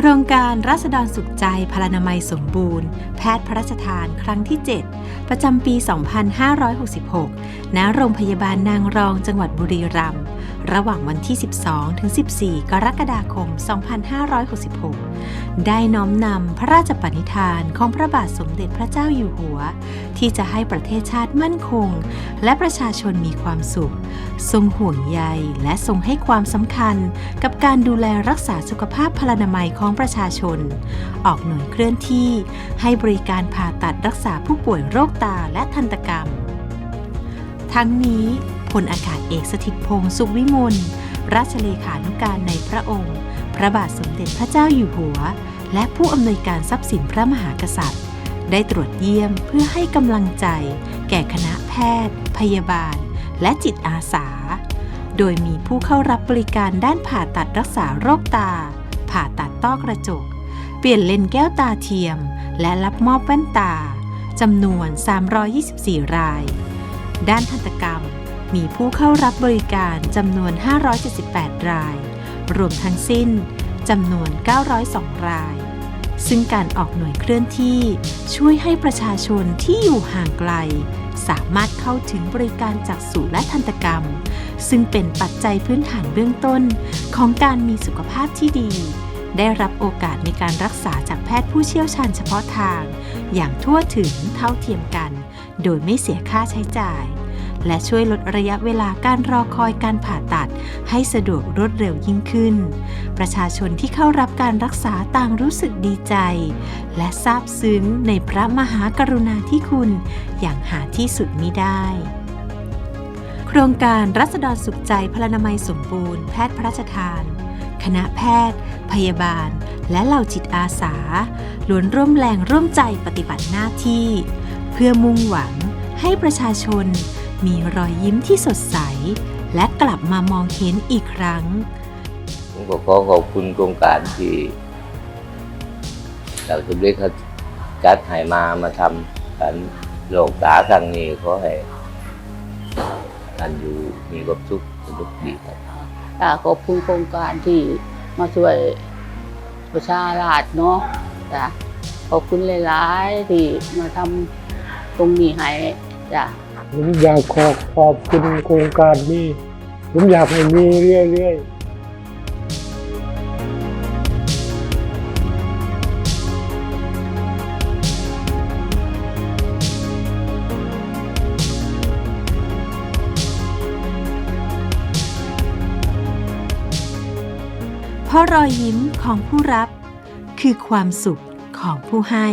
โครงการรัษฎรสุขใจพลานามัยสมบูรณ์ แพทย์พระราชทานครั้งที่ 7 ประจำปี 2566 ณ โรงพยาบาลนางรองจังหวัดบุรีรัมย์ ระหว่างวันที่ 12 ถึง 14 กรกฎาคม 2566 ได้น้อมนำพระราชปณิธานของพระบาทสมเด็จพระเจ้าอยู่หัว ที่จะให้ประเทศชาติมั่นคง และประชาชนมีความสุข ทรงห่วงใยและทรงให้ความสำคัญ กับการดูแลรักษาสุขภาพพลานามัยของประชาชน ออกหน่วยเคลื่อนที่ให้บริการผ่าตัดรักษาผู้ป่วยโรคตาและทันตกรรม ทั้งนี้ พลอากาศเอกสถิตพงศ์สุขวิมล ราชเลขานุการในพระองค์ พระบาทสมเด็จพระเจ้าอยู่หัว และผู้อำนวยการทรัพย์สินพระมหากษัตริย์ ได้ตรวจเยี่ยมเพื่อให้กำลังใจ แก่คณะแพทย์ พยาบาล และจิตอาสา โดยมีผู้เข้ารับบริการด้านผ่าตัดรักษาโรคตา ผ่าตัดต้อกระจก เปลี่ยนเลนแก้วตาเทียม และรับมอบแว่นตาจำนวน 324 ราย ด้านทันตกรรม มีผู้เข้ารับบริการจำนวน 578 ราย รวมทั้งสิ้นจำนวน 902 ราย ซึ่งการออกหน่วยเคลื่อนที่ช่วยให้ประชาชนที่อยู่ห่างไกล สามารถเข้าถึงบริการจักษุและทันตกรรม ซึ่งเป็นปัจจัยพื้นฐานเบื้องต้นของการมีสุขภาพที่ดี ได้รับโอกาสในการรักษาจากแพทย์ผู้เชี่ยวชาญเฉพาะทาง อย่างทั่วถึงเท่าเทียมกัน โดยไม่เสียค่าใช้จ่าย และช่วยลดระยะเวลาการรอคอยการผ่าตัด ให้สะดวกรวดเร็วยิ่งขึ้น ประชาชนที่เข้ารับการรักษาต่างรู้สึกดีใจ และซาบซึ้งในพระมหากรุณาธิคุณ อย่างหาที่สุดมิได้โครงการรัษฎรสุขใจพลานามัยสมบูรณ์แพทย์พระราชทาน คณะแพทย์ พยาบาล และเหล่าจิตอาสาล้วนร่วมแรงร่วมใจปฏิบัติหน้าที่ เพื่อมุ่งหวัง ให้ประชาชนมีรอยยิ้มที่สดใส และกลับมามองเห็นอีกครั้ง ผมก็ขอขอบคุณโครงการที่ดาวสมเด็จเขาจัดให้มามาทำกันโลกตาครั้งนี้ขอให้อันอยู่มีความสุขสนุกดีครับอ่าขอบคุณโครงการที่มาช่วยประชาราษฎร์เนาะจ้ะขอบคุณหลาย ๆ ที่มาทำตรงนี้ให้ จ้ะผมอยากขอขอบคุณโครงการนี้ ผมอยากให้มีเรื่อยๆเพราะรอยยิ้มของผู้รับคือความสุขของผู้ให้